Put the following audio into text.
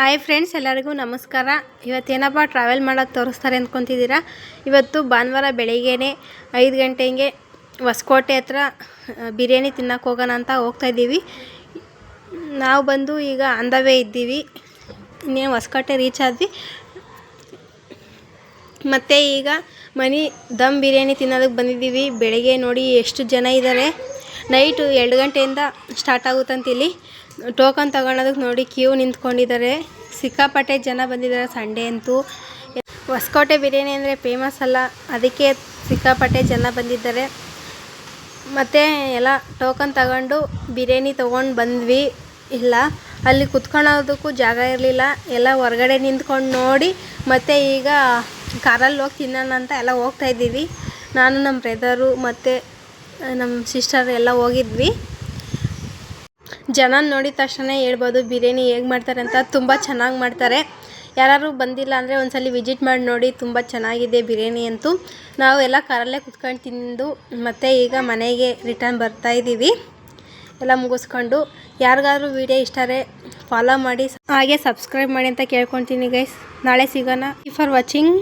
Hi friends ಎಲ್ಲರಿಗೂ ನಮಸ್ಕಾರ. ಇವತ್ತೇನಪ್ಪ travel ಮಾಡೋಕ್ಕೆ ತೋರಿಸ್ತಾರೆ ಅಂದ್ಕೊತಿದ್ದೀರಾ ಇವತ್ತು ಭಾನುವಾರ ಬೆಳಿಗ್ಗೆನೆ ಐದು ಗಂಟೆಗೆ ಹೊಸಕೋಟೆ ಹತ್ರ ಬಿರಿಯಾನಿ ತಿನ್ನಕ್ಕೆ ಹೋಗೋಣ ಅಂತ ಹೋಗ್ತಾ ಇದ್ದೀವಿ. ನಾವು ಬಂದು ಈಗ ಅಂದವೇ ಇದ್ದೀವಿ. ಇನ್ನೇನು ಹೊಸಕೋಟೆ ರೀಚ್ ಆದ್ವಿ. ಮತ್ತು ಈಗ ಮನಿ ದಮ್ ಬಿರಿಯಾನಿ ತಿನ್ನೋದಕ್ಕೆ ಬಂದಿದ್ದೀವಿ. ಬೆಳಗ್ಗೆ ನೋಡಿ ಎಷ್ಟು ಜನ ಇದ್ದಾರೆ ನೈಟು ಎರಡು ಗಂಟೆಯಿಂದ ಸ್ಟಾರ್ಟ್ ಆಗುತ್ತಂತ ಇಲ್ಲಿ ಟೋಕನ್ ತಗೊಳೋದಕ್ಕೆ ನೋಡಿ ಕ್ಯೂ ನಿಂತ್ಕೊಂಡಿದ್ದಾರೆ. ಸಿಕ್ಕಾಪಟ್ಟೆ ಜನ ಬಂದಿದ್ದಾರೆ ಸಂಡೇ ಅಂತೂ. ಹೊಸಕೋಟೆ ಬಿರಿಯಾನಿ ಅಂದರೆ ಫೇಮಸ್ ಅಲ್ಲ. ಅದಕ್ಕೆ ಸಿಕ್ಕಾಪಟ್ಟೆ ಜನ ಬಂದಿದ್ದಾರೆ. ಮತ್ತು ಎಲ್ಲ ಟೋಕನ್ ತಗೊಂಡು ಬಿರಿಯಾನಿ ತೊಗೊಂಡು ಬಂದ್ವಿ. ಇಲ್ಲ, ಅಲ್ಲಿ ಕುತ್ಕೊಳೋದಕ್ಕೂ ಜಾಗ ಇರಲಿಲ್ಲ. ಎಲ್ಲ ಹೊರಗಡೆ ನಿಂತ್ಕೊಂಡು ನೋಡಿ, ಮತ್ತು ಈಗ ಕಾರಲ್ಲಿ ಹೋಗಿ ತಿನ್ನೋಣ ಅಂತ ಎಲ್ಲ ಹೋಗ್ತಾ ಇದ್ದೀವಿ. ನಾನು ನಮ್ಮ ಬ್ರೆದರು ಮತ್ತು ನಮ್ಮ ಸಿಸ್ಟರ್ ಎಲ್ಲ ಹೋಗಿದ್ವಿ. ಜನ ನೋಡಿದ ತಕ್ಷಣ ಹೇಳ್ಬೋದು, ಬಿರಿಯಾನಿ ಹೇಗೆ ಮಾಡ್ತಾರೆ ಅಂತ ತುಂಬ ಚೆನ್ನಾಗಿ ಮಾಡ್ತಾರೆ. ಯಾರು ಬಂದಿಲ್ಲ ಅಂದರೆ ಒಂದ್ಸಲ ವಿಸಿಟ್ ಮಾಡಿ ನೋಡಿ, ತುಂಬ ಚೆನ್ನಾಗಿದೆ ಬಿರಿಯಾನಿ ಅಂತೂ. ನಾವು ಎಲ್ಲ ಕಾರಲ್ಲೇ ಕುತ್ಕೊಂಡು ತಿಂದು, ಮತ್ತು ಈಗ ಮನೆಗೆ ರಿಟರ್ನ್ ಬರ್ತಾ ಇದ್ದೀವಿ. ಎಲ್ಲ ಮುಗಿಸ್ಕೊಂಡು, ಯಾರಿಗಾದ್ರೂ ವಿಡಿಯೋ ಇಷ್ಟಾರೆ ಫಾಲೋ ಮಾಡಿ, ಹಾಗೆ ಸಬ್ಸ್ಕ್ರೈಬ್ ಮಾಡಿ ಅಂತ ಕೇಳ್ಕೊತೀನಿ ಗೈಸ್ ನಾಳೆ ಸಿಗೋಣ. For watching